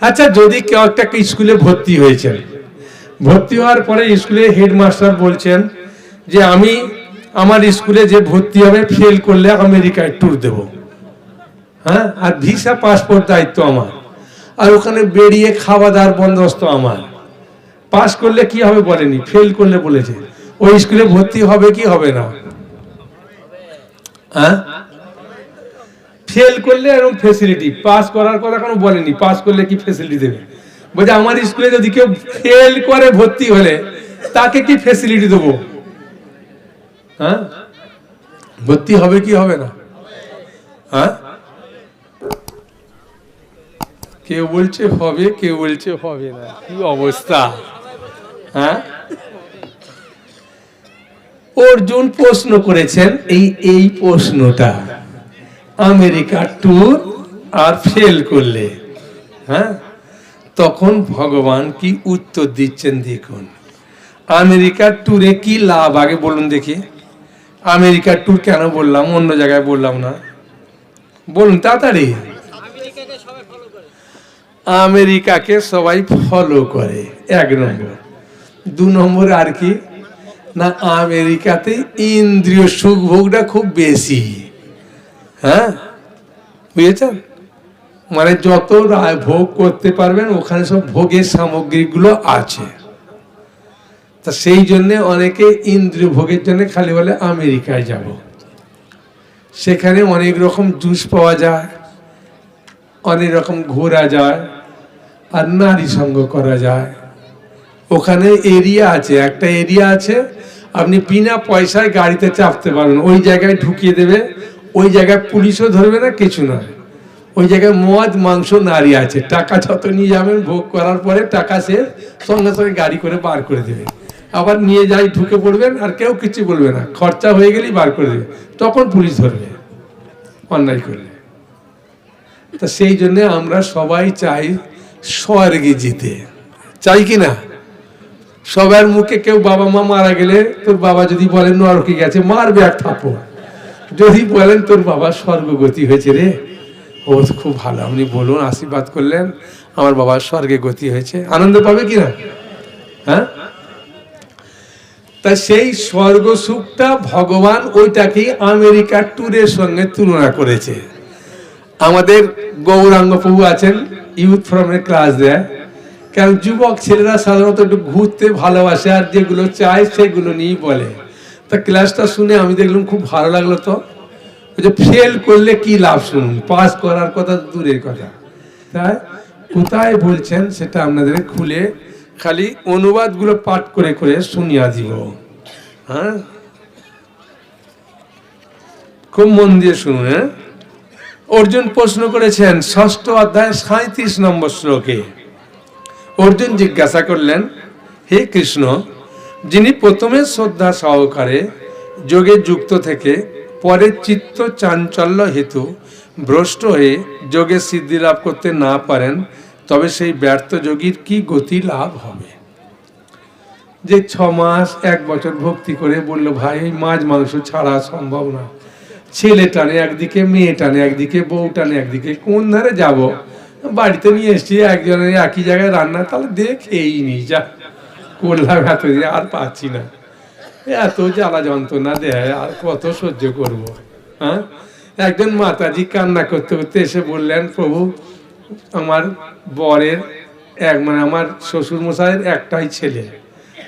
আচ্ছা যদি কেউ একটা স্কুলে ভর্তি হয়েছেন? ভর্তি হওয়ার পরে স্কুলে হেডমাস্টার বলছেন যে, আমি আমার স্কুলে যে ভর্তি হবে, ফেল করলে আমেরিকায় ট্যুর দেব। হ্যাঁ? আর ভিসা পাসপোর্ট দায়িত্ব আমার। আর ওখানে বেরিয়ে খাওয়া দাওয়ার বন্দোবস্ত আমার। পাস করলে কি হবে বলেনি? ফেল করলে বলেছে। ওই স্কুলে ভর্তি হবে কি হবে না? হ্যাঁ? ফেল করলে এরকম ফেসিলিটি পাস করার কথা কোনো বলেনি। পাস করলে কি ফেসিলিটি দেবে? বলছে, আমার স্কুলে যদি কেউ ফেল করে ভর্তি হলে, তাকে কি ফেসিলিটি দেবো? হ্যাঁ? ভর্তি হবে কি হবে না? হ্যাঁ? কেউ বলছে হবে, কেউ বলছে হবে না। কি অবস্থা? হ্যাঁ? অর্জুন প্রশ্ন করেছেন এই এই প্রশ্নটা। আমেরিকা ট্যুর আর ফেল করলে হ্যাঁ? তখন ভগবান কি উত্তর দিচ্ছেন দেখুন। আমেরিকার ট্যুরে কি লাভ? আগে বলুন দেখি। আমেরিকার ট্যুর কেন বললাম? অন্য জায়গায় বললাম না। বলুন তাড়াতাড়ি। আমেরিকাকে সবাই ফলো করে, এক নম্বর। দু নম্বর আর কি? না, আমেরিকাতে ইন্দ্রিয় সুখ ভোগটা খুব বেশি। হ্যাঁ? বুঝেছেন? মানে যত ভোগ করতে পারবেন, ওখানে সব ভোগের সামগ্রীগুলো আছে। তা সেই জন্যে অনেকে ইন্দ্রিয় ভোগের জন্য খালি বলে আমেরিকায় যাব। সেখানে অনেক রকম জুস পাওয়া যায়, অনেক রকম ঘোরা যায়, আর নারী সঙ্গ করা যায়। ওখানে এরিয়া আছে, একটা এরিয়া আছে, আপনি বিনা পয়সায় গাড়িতে চাপতে পারবেন, ওই জায়গায় ঢুকিয়ে দেবে ওই জায়গায় পুলিশও ধরবে না, কিছু নয় ওই জায়গায় মদ, মাংস, নারী আছে। টাকা যত নিয়ে যাবেন, ভোগ করার পরে টাকা সে সঙ্গে সঙ্গে গাড়ি করে বার করে দেবে। আবার নিয়ে যাই, ঢুকে পড়বেন, আর কেউ কিছু বলবে না। খরচা হয়ে গেলেই বার করে দেবে। তখন পুলিশ ধরবে, অন্যায় করলে। তা সেই জন্য আমরা সবাই চাই স্বর্গে যেতে চাই কি না? সবার মুখে কেউ বাবা মা মারা গেলে তোর বাবা যদি বলেন নরকে গেছে, মারবে এক থাপড়। যদি বলেন তোর বাবা স্বর্গগতি হয়েছে রে, ও খুব ভালো। আপনি বলুন, আশীর্বাদ করলেন, আমার বাবার স্বর্গে গতি হয়েছে। আনন্দ পাবে কি না হ্যাঁ? তা সেই স্বর্গ সুখটা ভগবান ওইটাকে আমেরিকার ট্যুরের সঙ্গে তুলনা করেছে। আমাদের গৌরাঙ্গ প্রভু আছেন ইউথ ফ্রমের ক্লাস দেয়। কারণ যুবক ছেলেরা সাধারণত একটু ঘুরতে ভালোবাসে, আর যেগুলো চায় সেগুলো নিয়েই বলে। তা ক্লাসটা শুনে আমি দেখলাম খুব ভালো লাগল তো। যে ফেল করলে কি লাভ শুনুন পাস করার কথা দূরের কথা। তাই কোথায় বলছেন সেটা আপনাদের খুলে খালি অনুবাদগুলো পাঠ করে করে শুনিয়া দিব। হ্যাঁ? খুব মন দিয়ে শুনুন হ্যাঁ? অর্জুন প্রশ্ন করেছেন, ষষ্ঠ অধ্যায় সাঁত্রিশ নম্বর শ্লোকে। অর্জুন জিজ্ঞাসা করলেন, হে কৃষ্ণ যিনি প্রথমে শ্রদ্ধা সহকারে যোগে যুক্ত থেকে পরে চিত্ত চাঞ্চল্য হেতু ভ্রষ্ট হয়ে যোগে সিদ্ধি লাভ করতে না পারেন, তবে সেই ব্যর্থ যোগীর কি গতি লাভ হবে? যে ছ মাস এক বছর ভক্তি করে বলল, ভাই মাছ মাংস ছাড়া সম্ভব না। ছেলে টানে একদিকে, মেয়ে টানে একদিকে, বউ টানে একদিকে, কোন ধারে যাব? বাড়িতে নিয়ে এসছি, একজনের একই জায়গায় রান্না, তাহলে দেখেই নি, যা করলাম এত দিয়ে আর পাচ্ছি না। এত জ্বালা যন্ত্রণা দেয়, আর কত সহ্য করব হ্যাঁ? একজন মাতাজি কান্না করতে করতে এসে বললেন, প্রভু, আমার বরের এক মানে আমার শ্বশুর মশাইয়ের একটাই ছেলে।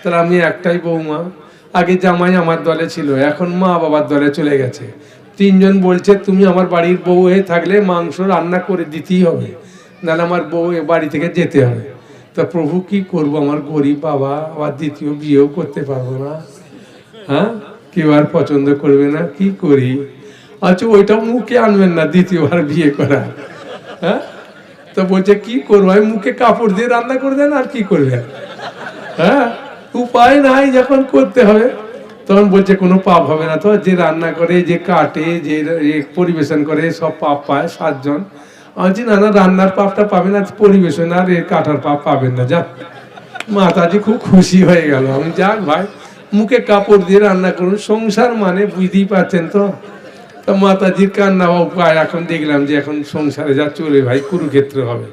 তাহলে আমি একটাই বৌমা। আগে জামাই আমার দলে ছিল, এখন মা বাবার দলে চলে গেছে। তিনজন বলছে, তুমি আমার বাড়ির বউ হয়ে থাকলে মাংস রান্না করে দিতেই হবে। নাহলে আমার বউ এ বাড়ি থেকে যেতে হবে। তা প্রভু কি করব? আমার গরিব বাবা, আবার দ্বিতীয় বিয়েও করতে পারব না। হ্যাঁ? কেউ আর পছন্দ করবে না, কি করি? আচ্ছা ওইটা মুখে আনবেন না, দ্বিতীয়বার বিয়ে করা হ্যাঁ? তো বলছে, কি করব? আমি মুখে কাপড় দিয়ে রান্না করে দেন, আর কি করবেন? হ্যাঁ? উপায় নাই যখন করতে হবে। তখন বলছে, কোনো পাপ হবে না তো। যে রান্না করে, যে কাটে, যে পরিবেশন করে, সব পাপ পায় সাতজন। আমি না না রান্নার পাপটা পাবেন আর পরিবেশন আর এর কাটার পাপ পাবেন না। যাক, মাতাজি খুব খুশি হয়ে গেল। আমি যাক ভাই, মুখে কাপড় দিয়ে রান্না করুন, সংসার মানে বুঝতেই পারছেন তো? তা মাতাজির কান্না উপায় এখন দেখলাম যে এখন সংসারে যা চলে ভাই, কুরুক্ষেত্র হবে।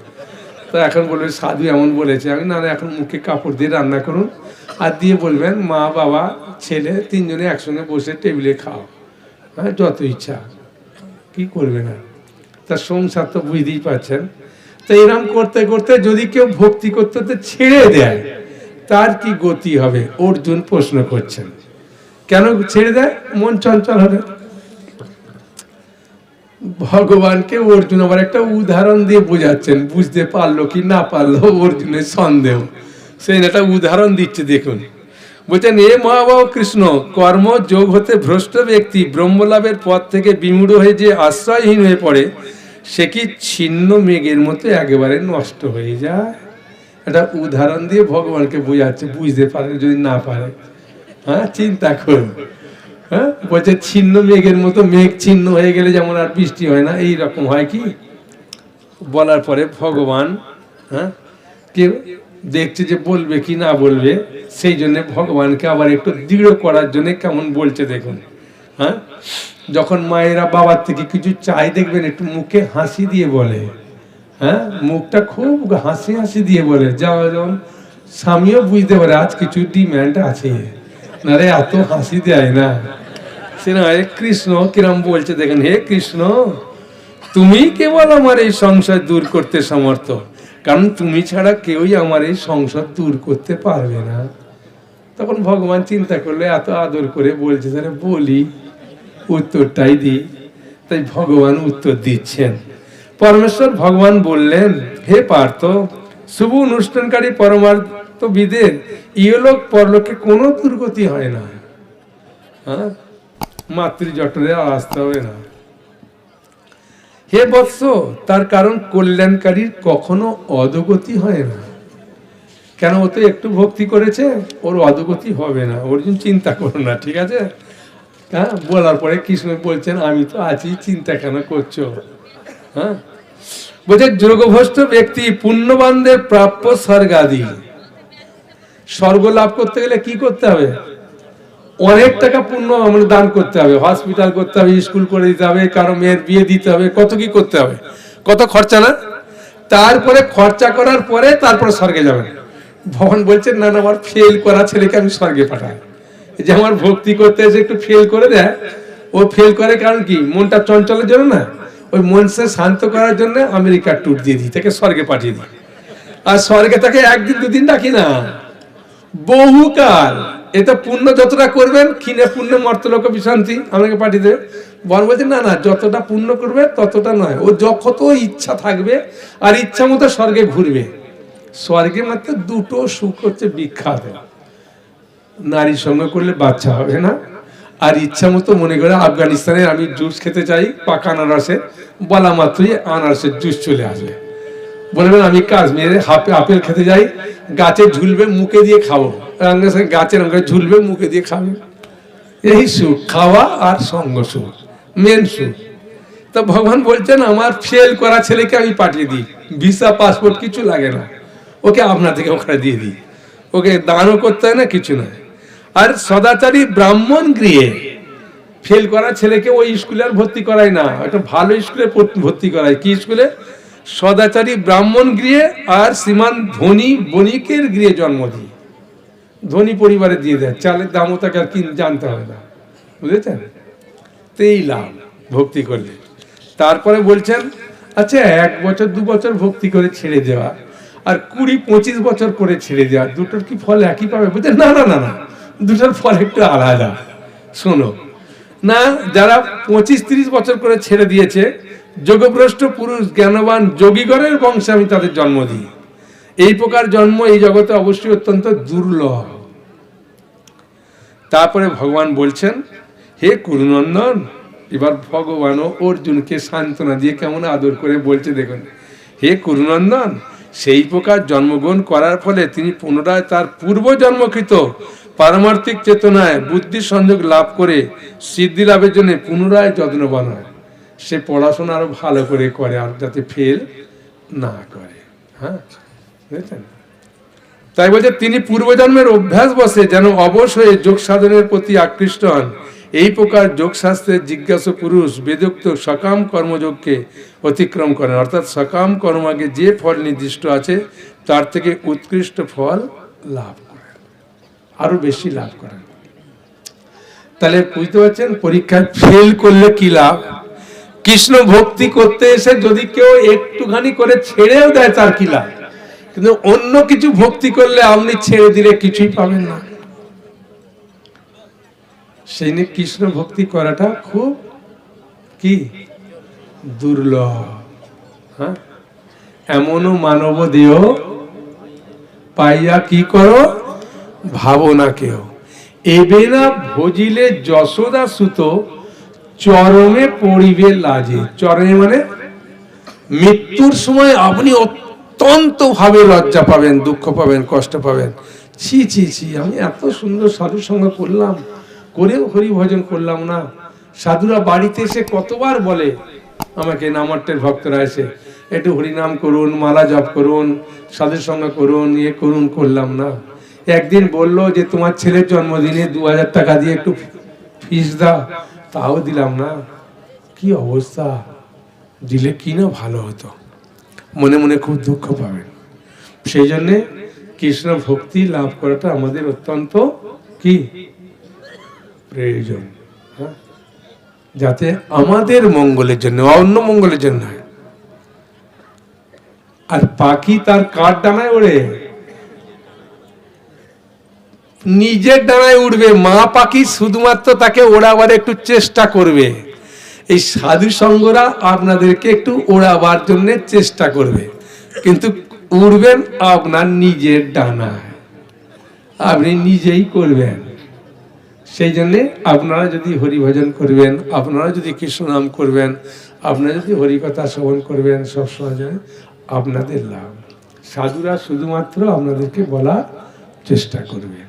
তো এখন বলবে সাধু এমন বলেছে, আমি না এখন মুখে কাপড় দিয়ে রান্না করুন, আর দিয়ে বলবেন, মা, বাবা, ছেলে তিনজনে একসঙ্গে বসে টেবিলে খাও। হ্যাঁ যত ইচ্ছা। কি করবে না তার সংসার তো বুঝতেই পারছেন। তো এরম করতে করতে যদি কেউ ভক্তি করতে ছেড়ে দেয়, তার কি গতি হবে? অর্জুন প্রশ্ন করছেন। কেন ছেড়ে দেয়? মন চঞ্চল হবে। ভগবানকে অর্জুন আবার একটা উদাহরণ দিয়ে বোঝাচ্ছেন, বুঝতে পারল কি না পারল অর্জুনের সন্দেহ। সেই একটা উদাহরণ দিচ্ছে, দেখুন। বলছেন এ মহাবাহ কৃষ্ণ, কর্ম যোগ হতে ভ্রষ্ট ব্যক্তি ব্রহ্মলাভের পথ থেকে বিমূঢ় হয়ে যে আশ্রয়হীন হয়ে পড়ে সে কি ছিন্ন মেঘের মতো একেবারে নষ্ট হয়ে যায়? একটা উদাহরণ দিয়ে ভগবানকে বোঝাচ্ছে, বুঝতে পারে, যদি না পারে। হ্যাঁ চিন্তা করুন। হ্যাঁ বলছে ছিন্ন মেঘের মতো মেঘ ছিন্ন হয়ে গেলে যেমন আর বৃষ্টি হয় না, এই রকম হয় কি? বলার পরে ভগবান হ্যাঁ কে দেখছে যে বলবে কি না বলবে, সেই জন্য ভগবানকে আবার একটু দৃঢ় করার জন্য কেমন বলছে দেখুন। হ্যাঁ যখন মায়েরা বাবার থেকে কিছু চাই দেখবেন, একটু মুখে হাসি দিয়ে বলে। হ্যাঁ? মুখটা খুব হাসি হাসি দিয়ে বলে। যা যেমন স্বামীও বুঝতে পারে, আজ কিছু ডিম্যান্ড আছে। না রে, এত হাসি দেয় না। সে না হে কৃষ্ণ, কিরম বলছে দেখেন, হে কৃষ্ণ, তুমি কেবল আমার এই সংসার দূর করতে সমর্থ। কারণ তুমি ছাড়া কেউই আমার এই সংসার দূর করতে পারবে না। তখন ভগবান চিন্তা করলে, এত আদর করে বলছে বলি। উত্তরটাই দিই। তাই ভগবান উত্তর দিচ্ছেন। পরমেশ্বর ভগবান বললেন, হে পার্থ, শুভ অনুষ্ঠানকারী পরমার্থ বিদের ইহলোক পরলোকে কোনো দুর্গতি হয় না। হ্যাঁ? মাতৃ জটরে আর আসতে হবে না। হে বৎস, তার কারণ কল্যাণকারীর কখনো অধগতি হয় না। কেন ও তো একটু ভক্তি করেছে, ওর অধগতি হবে না। ওর জন্য চিন্তা করো না, ঠিক আছে? হ্যাঁ বলার পরে কৃষ্ণ বলছেন, আমি তো আছি চিন্তা কেন করছ। হ্যাঁ? বলছে যোগভ্রষ্ট ব্যক্তি পুণ্যবানদের প্রাপ্য স্বর্গাদি। স্বর্গ লাভ করতে গেলে কি করতে হবে? অনেক টাকা পুণ্য আমরা দান করতে হবে। হসপিটাল করতে হবে, স্কুল করে দিতে হবে কারও মেয়ের বিয়ে দিতে হবে, কত কি করতে হবে? কত খরচা না? তারপরে খরচা করার পরে তারপরে স্বর্গে যাবেন। ভগবান বলছেন, না না, আমার ফেল করা ছেলেকে আমি স্বর্গে পাঠাই যে আমার ভক্তি করতে এসে একটু ফেল করে দেয়। ও ফেল করে কারণ কি? মনটা চঞ্চলের জন্য না। ওই মনসে শান্ত করার জন্য আমেরিকার ট্যুর দিয়ে দিই, তাকে স্বর্গে পাঠিয়ে দিই। আর স্বর্গে তাকে একদিন, দুদিন ডাকি না। বহুকাল এটা পুণ্য যতটা করবেন, ক্ষীণে পুণ্য, মর্তলোক বিশান্তি আমাকে পাঠিয়ে দেবে। বর বলছে, না না, যতটা পুণ্য করবে, ততটা নয়। ও যত ইচ্ছা থাকবে আর ইচ্ছা মতো স্বর্গে ঘুরবে। স্বর্গে মাত্র দুটো সুখ হচ্ছে বিখ্যাত। নারীর সঙ্গে করলে বাচ্চা হবে না। আর ইচ্ছা মতো মনে করে আফগানিস্তানে আমি জুস খেতে চাই, পাকা আনারসে, বলা মাত্রই আনারসের জুস চলে আসবে। বলবেন আমি কাশ্মীরে হাফে আপেল খেতে যাই, গাছে ঝুলবে মুখে দিয়ে খাব। গাছের রঙে ঝুলবে মুখে দিয়ে খাবে। এই সুখ, খাওয়া আর সঙ্গ সুখ মেন সুখ। তা ভগবান বলছেন, আমার ফেল করা ছেলেকে আমি পাঠিয়ে দিই ভিসা পাসপোর্ট কিছু লাগে না। ওকে আপনার থেকে ওখানে দিয়ে দিই। ওকে দানও করতে হয় না, কিছু না আর সদাচারী ব্রাহ্মণ গৃহে ফেল করা ছেলেকে ওই স্কুলে আর ভর্তি করায় না। একটা ভালো স্কুলে ভর্তি করায়। কি স্কুলে সদাচারী ব্রাহ্মণ গৃহে আর শ্রীমান ধনী বণিকের গৃহে জন্ম দিই ধনী পরিবারে দিয়ে দেয়। চালের দামও তাকে আর কিন জানতে হবে না। বুঝেছেন? তো এই লাভ, ভক্তি করলে। তারপরে বলছেন আচ্ছা এক বছর, দু বছর ভক্তি করে ছেড়ে দেওয়া। আর কুড়ি, পঁচিশ বছর করে ছেড়ে দেওয়া। দুটোর কি ফল একই পাবে? বলছে, না না না না। দুটোর ফল একটু আলাদা। শোনো, না, যারা পঁচিশ তিরিশ বছর করে ছেড়ে দিয়েছে, যোগভ্রষ্ট পুরুষ, জ্ঞানবান যোগীগণের বংশে আমি তাদের জন্ম দিই। এই প্রকার জন্ম এই জগতে অবশ্যই অত্যন্ত দুর্লভ। তারপরে ভগবান বলছেন, হে কুরুনন্দন এবার ভগবানও অর্জুনকে সান্ত্বনা দিয়ে কেমন আদর করে বলছে দেখুন। হে কুরুনন্দন সেই প্রকার জন্মগ্রহণ করার ফলে তিনি পুনরায় তার পূর্ব জন্মকৃত পারমার্থিক চেতনায় বুদ্ধি সংযোগ লাভ করে সিদ্ধি লাভের জন্য পুনরায় যত্নবান হয়। সে পড়াশোনা আরও ভালো করে করে আর যাতে ফেল না করে। হ্যাঁ? বুঝেছেন? তাই বলছে, তিনি পূর্বজন্মের অভ্যাস বসে যেন অবশ্যই যোগ সাধনের প্রতি আকৃষ্ট হন। এই প্রকার যোগশাস্ত্রের জিজ্ঞাসা পুরুষ বেদোক্ত সকাম কর্মযোগকে অতিক্রম করেন। অর্থাৎ সকাম কর্মাগে যে ফল নির্দিষ্ট আছে, তার থেকে উৎকৃষ্ট ফল লাভ আরও বেশি লাভ করেন। তাহলে বুঝতে পারছেন, পরীক্ষায় ফেল করলে কি লাভ? কৃষ্ণ ভক্তি করতে এসে যদি কেউ একটুখানি করে ছেড়েও দেয়, তার কি লাভ? কিন্তু অন্য কিছু ভক্তি করলে আপনি ছেড়ে দিলে কিছুই পাবেন না। সেই নিয়ে কৃষ্ণ ভক্তি করাটা খুব কি? দুর্লভ। হ্যাঁ? এমনও মানব দেহ পাইয়া কি করো? ভাবো না কেউ ভজিলে যশোদা সুত চরমে পড়িবে লাজে। চরমে মানে মৃত্যুর সময় আপনি অত্যন্ত ভাবে লজ্জা পাবেন, দুঃখ পাবেন, কষ্ট পাবেন। ছি ছি ছি, আমি এত সুন্দর সাধুর সঙ্গে করলাম, করেও হরি ভজন করলাম না। সাধুরা বাড়িতে এসে কতবার বলে আমাকে নামাট্টের ভক্তরা এসে, একটু হরিনাম করুন, মালা জপ করুন, সাধুর সঙ্গে করুন ইয়ে করুন, করলাম না। একদিন বলল যে, তোমার ছেলের জন্মদিনে দু হাজার টাকা দিয়ে একটু ফিস দাও। তাও দিলাম না। কি অবস্থা? দিলে কি না ভালো হতো? মনে মনে খুব দুঃখ পাবেন। সেই জন্যে কৃষ্ণ ভক্তি লাভ করাটা আমাদের অত্যন্ত কি? প্রয়োজন হ্যাঁ? যাতে আমাদের মঙ্গলের জন্য অন্য মঙ্গলের জন্য আর পাখি তার কাঠ ডানায় ওড়ে। নিজের ডানায় উঠবে মা পাখি শুধুমাত্র তাকে ওড়াবার একটু চেষ্টা করবে। এই সাধু সঙ্গরা আপনাদেরকে একটু ওড়াবার জন্য চেষ্টা করবে। কিন্তু উড়বেন আপনার নিজের ডানায়। আপনি নিজেই করবেন। সেই জন্যে আপনারা যদি হরি ভজন করবেন, আপনারা যদি কৃষ্ণ নাম করবেন, আপনারা যদি হরিকথা শ্রবণ করবেন সবসময় আপনাদের লাভ। সাধুরা শুধুমাত্র আপনাদেরকে বলার চেষ্টা করবেন